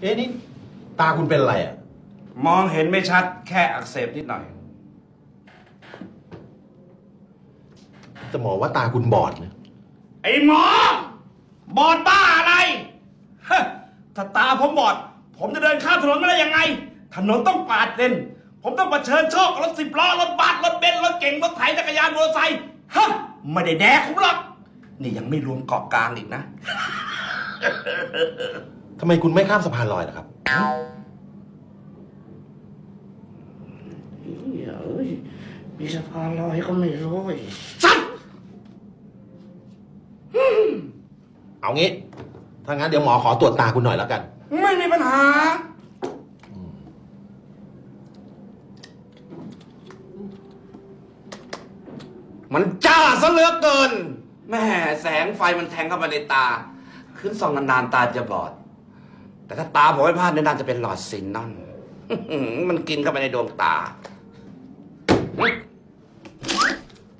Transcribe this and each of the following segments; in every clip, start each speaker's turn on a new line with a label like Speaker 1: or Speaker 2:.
Speaker 1: เอ๊ะนี่ตาคุณเป็นอะไรอะ
Speaker 2: มองเห็นไม่ชัดแค่อักเสบนิดหน่อย
Speaker 1: แต่หมอว่าตาคุณบอดนะ
Speaker 2: ไอ้หมอ บอดบ้าอะไรฮะถ้าตาผมบอด ผมจะเดินข้ามถนนไม่ได้ยังไง ถนนต้องปาดเลนผมต้องเผชิญโชคกับรถสิบล้อรถบัสรถเบนซ์รถเก๋งรถไถจักรยานมอเตอร์ไซค์ฮะไม่ได้แดกผมหรอกนี่ยังไม่รวมเกาะกลางอีกนะ
Speaker 1: ทำไมคุณไม่ข้ามสะพานลอยล่ะครับ
Speaker 3: เฮ้ยมีสะพานลอยก็ไม่รู้อีก
Speaker 2: สัตว์
Speaker 1: เอางี้ ถ้างั้นเดี๋ยวหมอขอตรวจตาคุณหน่อยแล้วกัน
Speaker 2: ไม่มีปัญหา มันจ้าซะเหลือเกิน แม่แสงไฟมันแทงเข้ามาในตา ขึ้นส่องนานๆตาจะบอด แต่ถ้าตาผมไม่พลาดเนี่ยน่าจะเป็นหลอดซินนอนมันกินเข้าไปในดวงตา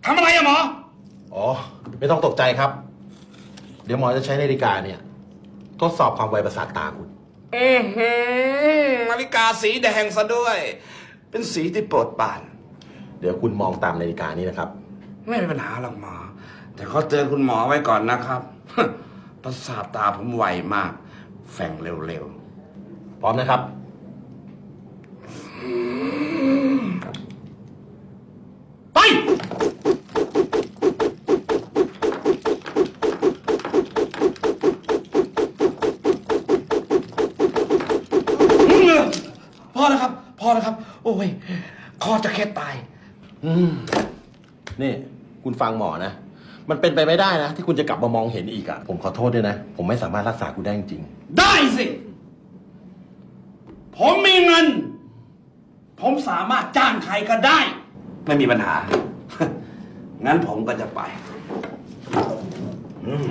Speaker 2: ทำอะไรอะหมอ
Speaker 1: อ๋อ ไม่ต้องตกใจครับ เดี๋ยวหมอจะใช้นาฬิกาเนี่ยทดสอบความไวประสาทตาคุณ
Speaker 2: อือหือนาฬิกาสีแดงซะด้วย เป็นสีที่โปรดปราน
Speaker 1: เดี๋ยวคุณมองตามนาฬิกานี้นะครับ
Speaker 2: ไม่มีปัญหาหรอกหมอ แต่ขอเตือนคุณหมอไว้ก่อนนะครับ ประสาทตาผมไวมาก แฝงเร็ว
Speaker 1: พร้อมนะครับ
Speaker 2: ๆไป พอแล้วครับ พอแล้วครับ โอ้ย คอจะแค่ตาย
Speaker 1: อืม นี่ คุณฟังหมอนะ มันเป็นไปไม่ได้นะ ที่คุณจะกลับมามองเห็นอีกอะผมขอโทษด้วยนะ ผมไม่สามารถรักษาคุณได้จริง
Speaker 2: ได้สิ ผมมีเงิน ผมสามารถจ้างใครก็ได้ ไม่มีปัญหา งั้นผมก็จะไปอืม